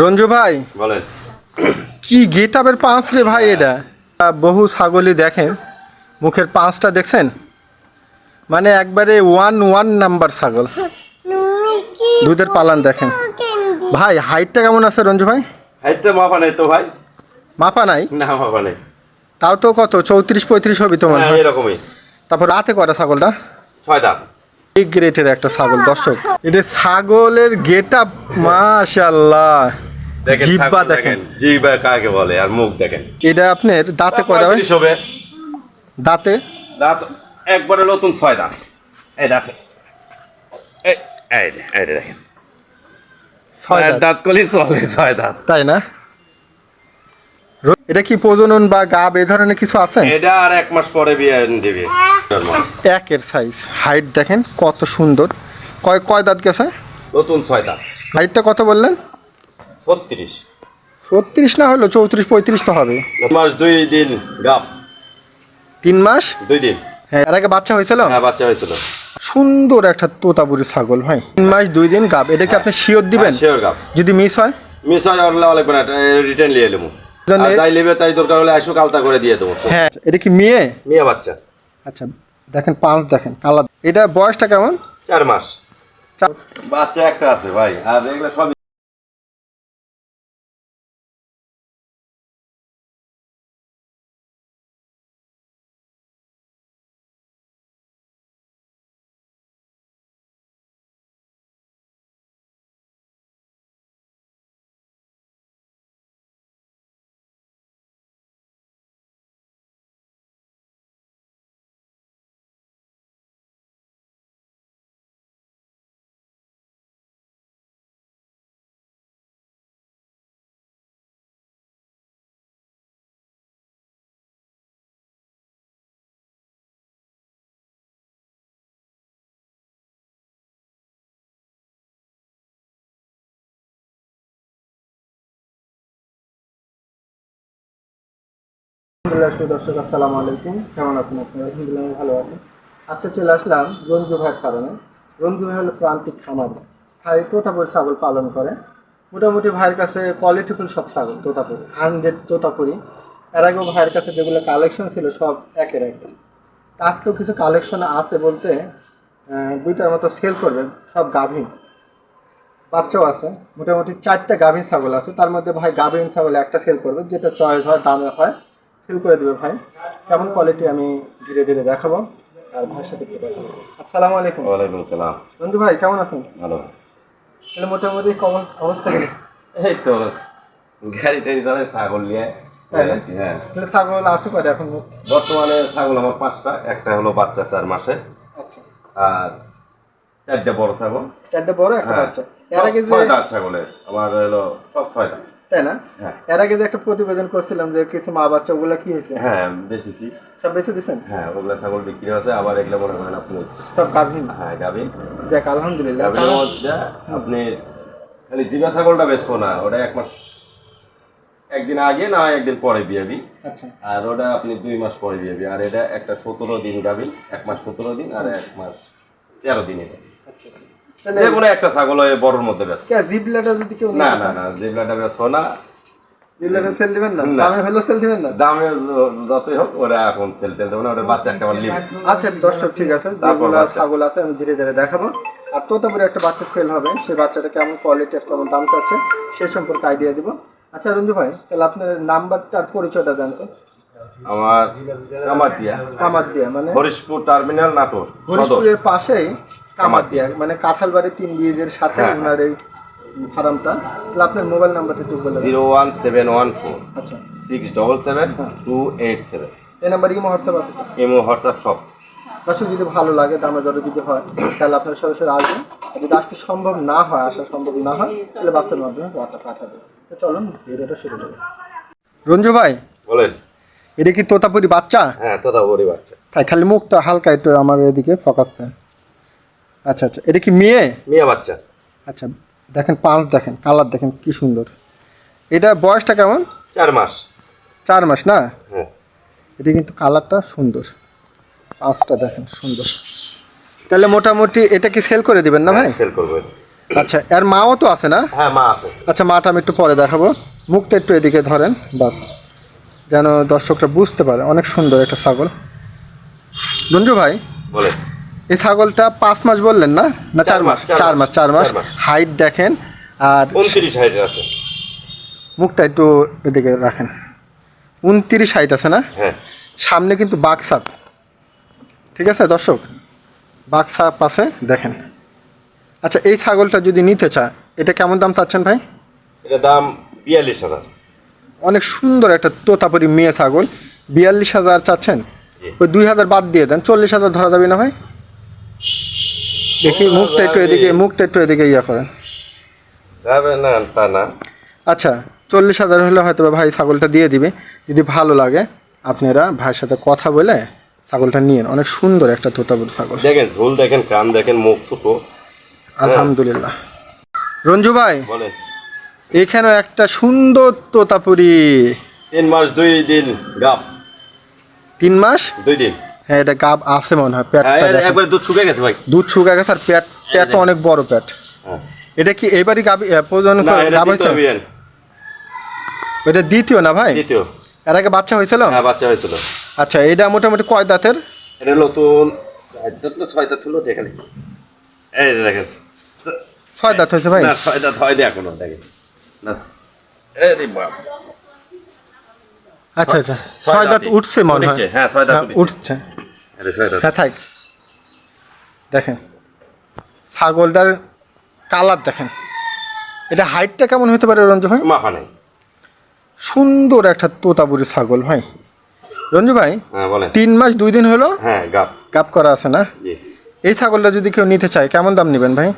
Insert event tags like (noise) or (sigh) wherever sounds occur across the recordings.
রঞ্জু ভাই বলেন। কি গেটাবের পাঁচ রে ভাই এটা? বহু ছাগলই দেখেন মুখের পাঁচটা দেখছেন? মানে একবারে ওয়ান ওয়ান নাম্বার ছাগল। দুধের পালান দেখেন। ভাই হাইটটা কেমন আছে রঞ্জু ভাই? হাইটটা মাপা নেই তো ভাই। মাপা নাই? না মাপা নেই। তাও তো কত? চৌত্রিশ পঁয়ত্রিশ হবে তো মনে হ্যাঁ এরকমই। তারপর রাতে করা ছাগলটা? ছয় এই গ্রেটের একটা ছাগল দর্শক। এটা ছাগলের গেট আপ মাশাল্লাহ দেখেন জিহ্বা দেখেন। জিহ্বা কাকে বলে আর মুখ দেখেন। এটা আপনার দাঁতে করা হয় হবে। দাঁতে? দাঁত একবারে নতুন ছয় দাঁত। এই দেখেন এই এই দেখেন। ছয় দাঁত। দাঁত কলি চলে ছয় দাঁত। তাই না? এটা কি প্রজনন বা গাব এ ধরনের কিছু আছে? এটা আর এক মাস পরে বিয়ে দিবে। একের সাইজ হাইট দেখেন কত সুন্দর। কয় কয় দাঁত গেছে? নতুন ছয় দাঁত। হাইটটা কত বললেন? ছত্রিশ। ছত্রিশ না হলো চৌত্রিশ পঁয়ত্রিশ তো হবে। মাস দুই দিন গাপ তিন মাস? দুই দিন। হ্যাঁ এর আগে বাচ্চা হয়েছিল? হ্যাঁ বাচ্চা হয়েছিল। সুন্দর একটা তোতাপুরি ছাগল ভাই। তিন মাস দুই দিন গাব এটা কি আপনি শিওর দিবেন? শিওর গাব যদি মিস হয়? মিস হয় লাগবে না রিটার্ন নিয়ে এলাম আর তাই নেবে তাই দরকার হলে আইসো কালতা করে দিয়ে দেবো। হ্যাঁ এটা কি মেয়ে? মেয়ে বাচ্চা। আচ্ছা দেখেন পাঁচ দেখেন কালার। এটা বয়সটা কেমন? চার মাস। বাচ্চা একটা আছে ভাই আর এগুলো সব আলহামদুলিল্লাহ সুদর্শক আসসালামু আলাইকুম। কেমন আছেন আপনারা? আলহামদুলিল্লাহ ভালো আছেন আজকে চলে আসলাম রঞ্জু ভাইয়ের কারণে রঞ্জু ভাই হলো প্রান্তিক খামার। ভাই, তোতাপুর ছাগল পালন করে। মোটামুটি ভাইয়ের কাছে কোয়ালিটিফুল সব ছাগল, তোতাপুরি। হান্ড্রেড তোতাপুরি। এর আগেও ভাইয়ের কাছে যেগুলো কালেকশন ছিল, সব একের তা আজকেও কিছু কালেকশন আছে বলতে দুইটার মতো সেল করবেন, সব গাভীন। বাচ্চাও আছে, মোটামুটি চারটা গাভীন ছাগল আছে। তার মধ্যে ভাই গাভীন ছাগল একটা সেল করবে, যেটা চয়েস হয়, দামে হয়। সেল করে দেবে ভাই। কেমন কোয়ালিটি আমি ধীরে ধীরে দেখাবো আর ভাইয়ের সাথে দেখাবো আসসালামু আলাইকুম। ওয়ালাইকুম আসসালাম। বন্ধু ভাই কেমন আছেন? ভালো তাহলে মোটামুটি কেমন অবস্থা? এই তো গাড়ি টাড়ি চালাই ছাগল নিয়ে হ্যাঁ। তাহলে ছাগল আছে করে এখন? বর্তমানে ছাগল আমার পাঁচটা একটা হলো বাচ্চা চার মাসে। আচ্ছা। আর চারটা বড় ছাগল। চারটে বড় একটা হ্যাঁ। বাচ্চা। এর আগে যে ছয় ছাগলের। আমার হলো সব ছয় দাঁত তাই না? হ্যাঁ। এর আগে যে একটা প্রতিবেদন করছিলাম যে কিছু মা বাচ্চা ওগুলা কি হয়েছে? হ্যাঁ বেশিছি সব বেঁচে দিচ্ছেন হ্যাঁ ওগুলা ছাগল বিক্রি হচ্ছে আবার এগুলো মনে করেন আপনি সব গাভীন? হ্যাঁ গাভীর যাক আলহামদুলিল্লাহ। গাভীর মধ্যে আপনি খালি জিবা ছাগলটা বেচবো না ওটা এক মাস একদিন আগে না একদিন পরে বিয়াবি আচ্ছা। আর ওটা আপনি দুই মাস পরে বিয়াবি আর এটা একটা সতেরো দিন গাবি এক মাস সতেরো দিন আর এক মাস তেরো দিন এটা তাহলে যে কোনো একটা ছাগল ওই বড়র মধ্যে কে জিবলাটা যদি কেউ না না না যেগুলাটা বেচবো না। জিবলাটা সেল দিবেন না। দামে হলেও সেল দিবেন না? দামে যতই হোক ওরা এখন সেল টেল দেবো না ওটা বাচ্চা একটা আমার লিমিট আচ্ছা দর্শক ঠিক আছে যেগুলো ছাগল আছে আমি ধীরে ধীরে দেখাবো। আর তোতাপুরে একটা বাচ্চা সেল হবে সেই বাচ্চাটা কেমন কোয়ালিটি আর কেমন দাম চাচ্ছে সেই সম্পর্কে আইডিয়া দিব। আচ্ছা রঞ্জু ভাই তাহলে আপনার নাম্বারটা আর পরিচয়টা জানতো? আমার আমার দিয়া কামার দিয়া মানে? হরিশপুর টার্মিনাল নাটোর হরিশপুরের পাশেই কামার দিয়া মানে কাঁঠালবাড়ি তিন ব্রিজের সাথে হ্যাঁ, ওনার এই ফার্মটা। তাহলে আপনার মোবাইল নাম্বারটা একটু বলে zero one seven one four আচ্ছা। Six double seven two eight seven. এই নাম্বার ইমো হোয়াটসঅ্যাপ আছে এমও হোয়াটসঅ্যাপ সব। দর্শক যদি ভালো লাগে দামে দরে যদি হয় তাহলে আপনার সরাসরি আসবেন। আর যদি আসতে সম্ভব না হয় আসা সম্ভব না হয় তাহলে বাচ্চার মাধ্যমে বার্তা পাঠাবে তো চলুন ভিডিওটা শুরু করুন রঞ্জু ভাই বলেন। এটা কি তোতাপুরি বাচ্চা? হ্যাঁ তোতা বড়ি বাচ্চা। তাই খালি মুখটা হালকা একটু আমার এদিকে ফোকাস দেন আচ্ছা আচ্ছা। এটা কি মেয়ে? মিয়া বাচ্চা। আচ্ছা দেখেন পাঁচ দেখেন কালার দেখেন কি সুন্দর। এটা বয়সটা কেমন? চার মাস। চার মাস না? হ্যাঁ। এটা কিন্তু কালারটা সুন্দর। পাঁচটা দেখেন সুন্দর। তাহলে মোটামুটি এটা কি সেল করে দিবেন না ভাই? সেল করব। আচ্ছা এর মাও তো আছে না? হ্যাঁ মা আছে। আচ্ছা মাটা আমি একটু পরে দেখাবো। মুখটা একটু এদিকে ধরেন বাস। যেন দর্শকরা বুঝতে পারে অনেক সুন্দর একটা ছাগল। রঞ্জু ভাই? বলে এই ছাগলটা পাঁচ মাস বললেন না? না চার মাস চার মাস চার মাস। হাইট দেখেন আর উনত্রিশ হাইটের আছে। মুখটা একটু এদিকে রাখেন। উনত্রিশ হাইট আছে না? হ্যাঁ। সামনে কিন্তু বাক্সাপ ঠিক আছে দর্শক? বাক্সাপ আছে দেখেন। আচ্ছা এই ছাগলটা যদি নিতে চায় এটা কেমন দাম চাচ্ছেন ভাই? এটা দাম বিয়াল্লিশ হাজার। অনেক সুন্দর একটা তোতাপুরি মেয়ে ছাগল। বিয়াল্লিশ হাজার চাচ্ছেন? ওই দুই হাজার বাদ দিয়ে দেন চল্লিশ হাজার ধরা যাবে না ভাই? দেখি মুখটা একটু। এদিকে মুখটা একটু এদিকে ইয়া করেন। যাবে না তা না। আচ্ছা চল্লিশ হাজার হলে হয়তো ভাই ছাগলটা দিয়ে দিবে। যদি ভালো লাগে আপনারা ভাইয়ের সাথে কথা বলে ছাগলটা নিয়েন অনেক সুন্দর একটা তোতাপুরি ছাগল। দেখেন ঝোল দেখেন কান দেখেন মুখ ছোট। আলহামদুলিল্লাহ। রঞ্জু ভাই বলেন। এখানেও একটা সুন্দর তোতাপুরি। তিন মাস দুই দিন গাপ। তিন মাস? দুই দিন। হ্যাঁ এটা গাব আছে মনে হয় হ্যাঁ পেটটা দেখেন। একবারে দুধ শুকিয়ে গেছে ভাই। দুধ শুকা গেছে আর পেট পেট অনেক বড় পেট। হ্যাঁ। এটা কি এবারই গাবি এ, প্রজনন না করে এটা গাব হয়েছে? এটা দ্বিতীয় না ভাই? দ্বিতীয়। এর আগে বাচ্চা হয়েছিল? হ্যাঁ বাচ্চা হয়েছিল। আচ্ছা এটা মোটামুটি কয় দাঁতের? এটা নতুন দাঁত না ছয় দাঁত হলো দেখালি এই দেখেন। ছয় দাঁত হয়েছে ভাই? না ছয় দাঁত হয়নি এখনও দেখেন। না এই বাপ। আচ্ছা আচ্ছা। ছয় ছয় দাঁত উঠছে মনে হয়। হ্যাঁ, ছয় দাঁত হ্যাঁ, উঠছে। হ্যাঁ থাক। দেখেন। ছাগলটার কালার দেখেন। এটা হাইটটা কেমন হতে পারে রঞ্জু ভাই? নাই। সুন্দর একটা তোতাপুরি ছাগল ভাই। রঞ্জু ভাই হ্যাঁ তিন মাস দুই দিন হলো হ্যাঁ গাপ। কাপ করা আছে না? এই ছাগলটা যদি কেউ নিতে চায় কেমন দাম নেবেন ভাই?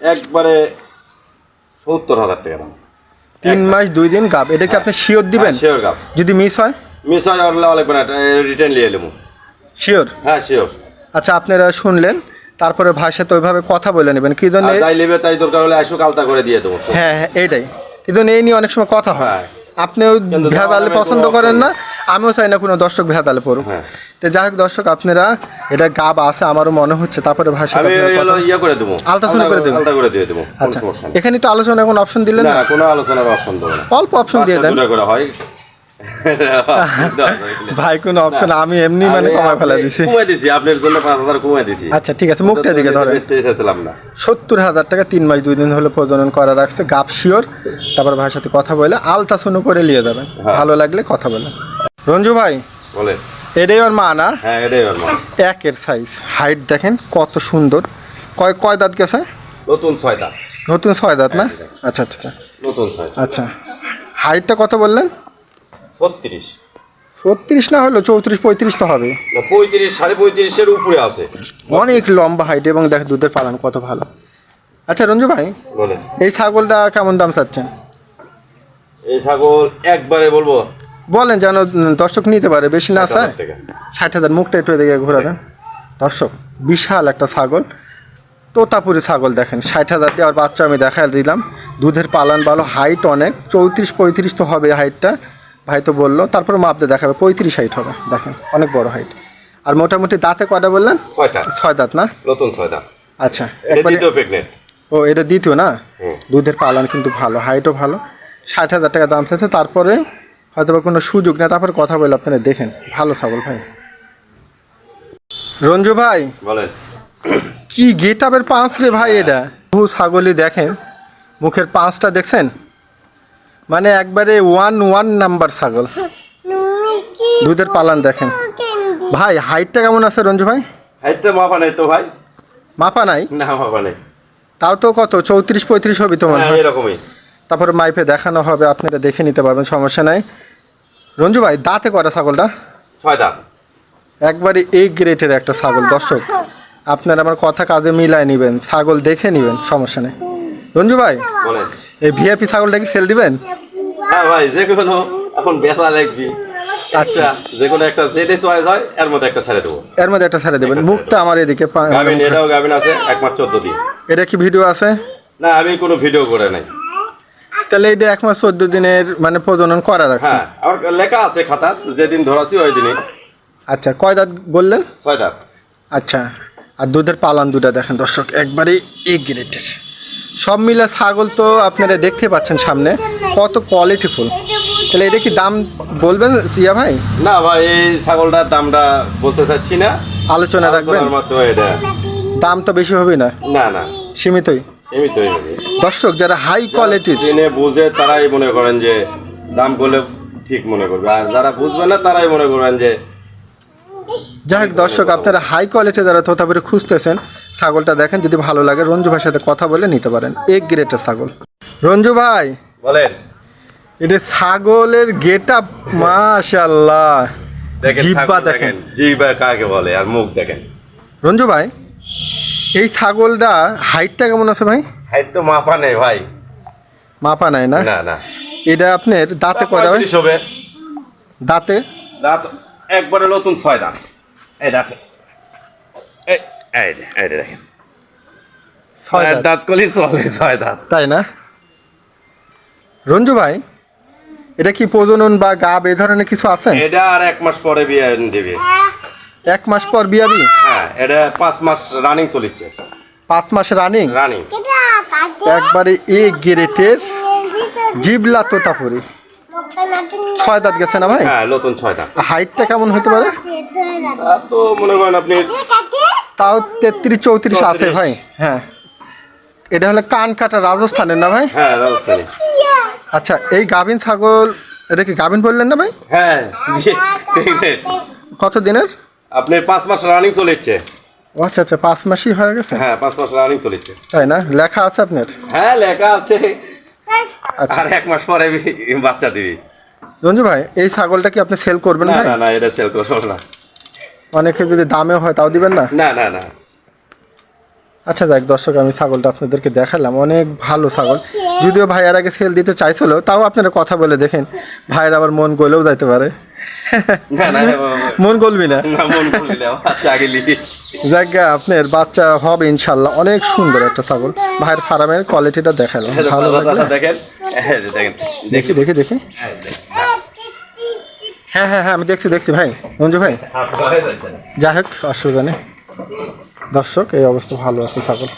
একবারে সত্তর হাজার টাকা তিন মাস দুই দিন গাপ। এটা কি আপনি শিওর দিবেন? শিওর গাপ। যদি মিস হয়? মিস হয় রিটার্ন নিয়ে এলাম শিওর হ্যাঁ শিওর আচ্ছা আপনারা শুনলেন তারপরে ভাইয়ের সাথে ওইভাবে কথা বলে নেবেন। কি জন্য যাই নেবে তাই দরকার হলে আসুক আলতা করে দিয়ে দেবো। হ্যাঁ হ্যাঁ এইটাই। কিন্তু এই নিয়ে অনেক সময় কথা হয়। হ্যাঁ। আপনিও ভেদালে পছন্দ করেন না আমিও চাই না কোনো দর্শক ভেদালে পড়ুক হ্যাঁ। তো যাই হোক দর্শক আপনারা এটা গাব আছে আমারও মনে হচ্ছে তারপরে সাথে আমি ইয়ে করে দেবো। আলট্রাসাউন্ড করে দেবেন? আলতা করে দিয়ে দেবো আচ্ছা। এখানে তো আলোচনা কোনো অপশন দিলেন না না? কোনো আলোচনার অপশন দেবো অল্প অপশন দিয়ে দেন। করে হয়। (laughs) ভাই কোনো অপশন আমি এমনি মানে কমায় ফেলা দিছি। কমাই দিছি আপনার জন্য পাঁচ হাজার কমাই দিছি। আচ্ছা ঠিক আছে মুখটা দিকে না। সত্তর হাজার টাকা তিন মাস দুই দিন হলো প্রজনন করা রাখছে গাপ শিওর। তারপর ভাইয়ের সাথে কথা বলে আলট্রাসাউন্ড করে নিয়ে যাবেন। হ্যাঁ। ভালো লাগলে কথা বলে রঞ্জু ভাই বলে এটাই ওর মা না? হ্যাঁ এটাই ওর মা। একের সাইজ হাইট দেখেন কত সুন্দর। কয় কয় দাঁত গেছে? নতুন ছয়টা নতুন ছয় দাঁত না? আচ্ছা আচ্ছা আচ্ছা। নতুন ছয়টা আচ্ছা হাইটটা কত বললেন? ছত্রিশ। ছত্রিশ না হলো চৌত্রিশ পঁয়ত্রিশ তো হবে। পঁয়ত্রিশ সাড়ে পঁয়ত্রিশের উপরে আছে। অনেক লম্বা হাইট এবং দেখ দুধের পালন কত ভালো। আচ্ছা রঞ্জু ভাই এই ছাগলটা কেমন দাম চাচ্ছেন? এই ছাগল একবারে বলব বলেন যেন দর্শক নিতে পারে বেশি না স্যার। ষাট হাজার মুখটা একটু এদিকে ঘোরা দেন। দর্শক বিশাল একটা ছাগল। তোতাপুরি ছাগল দেখেন ষাট হাজার আর বাচ্চা আমি দেখা দিলাম। দুধের পালন ভালো হাইট অনেক চৌত্রিশ পঁয়ত্রিশ তো হবে হাইটটা ভাই তো বলল তারপরে মাপতে দেখাবে পঁয়ত্রিশ হাইট হবে দেখেন অনেক বড় হাইট আর মোটামুটি দাঁতে কয়টা বললেন? ছয়টা ছয় দাঁত না? নতুন ছয় দাঁত। আচ্ছা একবারে ও এটা দ্বিতীয় না? দুধের পালন কিন্তু ভালো হাইটও ভালো। ষাট হাজার টাকা দাম চাইছে তারপরে হয়তো বা কোনো সুযোগ না তারপরে কথা বলে আপনারা দেখেন। ভালো ছাগল ভাই। রঞ্জু ভাই বলেন। কি গেট আপের পাঁচ রে ভাই এটা? বহু ছাগলই দেখেন মুখের পাঁচটা দেখছেন? মানে একবারে ওয়ান ওয়ান নাম্বার ছাগল। দুধের পালান দেখেন। ভাই হাইটটা কেমন আছে রঞ্জু ভাই? হাইটটা মাপা নেই তো ভাই। মাপা নাই? না মাপা নেই। তাও তো কত চৌত্রিশ পঁয়ত্রিশ হবে তো মনে হ্যাঁ এরকমই। তারপরে মাইপে দেখানো হবে আপনারা দেখে নিতে পারবেন সমস্যা নাই। রঞ্জু ভাই দাঁতে করা ছাগলটা? ছয়টা একবারে এই গ্রেটের একটা ছাগল দর্শক। আপনারা আমার কথা কাজে মিলায় নেবেন ছাগল দেখে নেবেন সমস্যা নেই। রঞ্জু ভাই বলেন। এই ভিআইপি ছাগলটা কি সেল দিবেন? হ্যাঁ ভাই যে কোনো এখন বেচা লাগবি। আচ্ছা। যে কোনো একটা যেটা চয়েস হয় এর মধ্যে একটা ছেড়ে দেবো। এর মধ্যে একটা ছেড়ে দেবেন। মুখটা আমার এদিকে পা- গাভিন এটাও গাভিন আছে এক মাস চোদ্দ দিন। এটা কি ভিডিও আছে? না আমি কোনো ভিডিও করে নাই। তাহলে এটা এক মাস চোদ্দ দিনের মানে প্রজনন করা রাখছে হ্যাঁ আমার লেখা আছে খাতা যেদিন ধরাছি ওই দিনই। আচ্ছা কয় দাঁত বললেন? ছয় দাঁত। আচ্ছা আর দুধের পালান দুটা দেখেন দর্শক একবারে এ গ্রেটের সব মিলে ছাগল তো আপনারা দেখতে পাচ্ছেন সামনে। কত কোয়ালিটিফুল তাহলে এটা কি দাম বলবেন সিয়া ভাই? না ভাই এই ছাগলটার দামটা বলতে চাচ্ছি না। আলোচনা রাখবেন? মাধ্যমে এটা। দাম তো বেশি হবে না? না না। সীমিতই? সীমিত হয়ে যাবে দর্শক যারা হাই কোয়ালিটির জেনে বুঝে তারাই মনে করেন যে দাম করলে ঠিক মনে করবে। আর যারা বুঝবে না তারাই মনে করবেন যে যাই হোক দর্শক আপনারা হাই কোয়ালিটি যারা তোতাপুরি খুঁজতেছেন ছাগলটা দেখেন যদি ভালো লাগে রঞ্জু ভাইয়ের সাথে কথা বলে নিতে পারেন। এক গ্রেটের ছাগল। রঞ্জু ভাই বলেন। এটা ছাগলের গেট আপ মাশাল্লাহ দেখেন জিহ্বা দেখেন। জিহ্বা কাকে বলে আর মুখ দেখেন। রঞ্জু ভাই এই ছাগলটা হাইটটা কেমন আছে ভাই? হাইট তো মাপা নেই ভাই। মাপা নাই না? না না। এটা আপনার দাঁতে ভাই? হবে। দাঁতে? দাঁত একবারে নতুন ছয় দাঁত। এই দেখেন। এই এই দেখেন। ছয় দাঁত। দাঁত চলে ছয় দাঁত। তাই না? রঞ্জু ভাই এটা কি প্রজনন বা গাব এই ধরনের কিছু আছে? এটা আর এক মাস পরে বিয়ে দিবে। এক মাস পর বিয়াবি হ্যাঁ এটা পাঁচ মাস রানিং চলিচ্ছে। পাঁচ মাস রানিং রানিং একবারে এ গ্রেটের জিবলা তোতাপুরি। ছয় দাঁত গেছে না ভাই? হ্যাঁ নতুন ছয় দাঁত। হাইটটা কেমন হতে পারে? তো মনে করেন আপনি তাও তেত্রিশ চৌত্রিশ আছে ভাই হ্যাঁ। এটা হলো কান কাটা রাজস্থানের না ভাই? হ্যাঁ রাজস্থানী। আচ্ছা এই গাভিন ছাগল এটা কি গাভিন বললেন না ভাই? হ্যাঁ। কত দিনের? আপনি পাঁচ মাস রানিং চলেছে। আচ্ছা আচ্ছা পাঁচ মাসই হয়ে গেছে? হ্যাঁ পাঁচ মাস রানিং চলেছে। তাই না? লেখা আছে আপনার? হ্যাঁ লেখা আছে। আচ্ছা। আর এক মাস পরে বাচ্চা দিবি। রঞ্জু ভাই এই ছাগলটা কি আপনি সেল করবেন না না না এটা সেল করব না। অনেকে যদি দামে হয় তাও দিবেন না? না না না। আচ্ছা দেখ দর্শক আমি ছাগলটা আপনাদেরকে দেখালাম। অনেক ভালো ছাগল। যদিও ভাইয়ার আগে সেল দিতে চাইছিল তাও আপনারা কথা বলে দেখেন। ভাইয়ের আবার মন গলেও যাইতে পারে। মন গলবি না? জায়গা আপনার বাচ্চা হবে ইনশাল্লাহ। অনেক সুন্দর একটা ছাগল। ভাইয়ের ফার্মের কোয়ালিটিটা দেখালাম। ভালো হ্যাঁ, দেখেন। দেখি দেখি দেখি। হ্যাঁ, হ্যাঁ হ্যাঁ আমি দেখছি দেখছি ভাই। মঞ্জু ভাই। যাই হোক অসুবিধা নেই। দর্শক এই অবস্থা ভালো আছে ছাগল।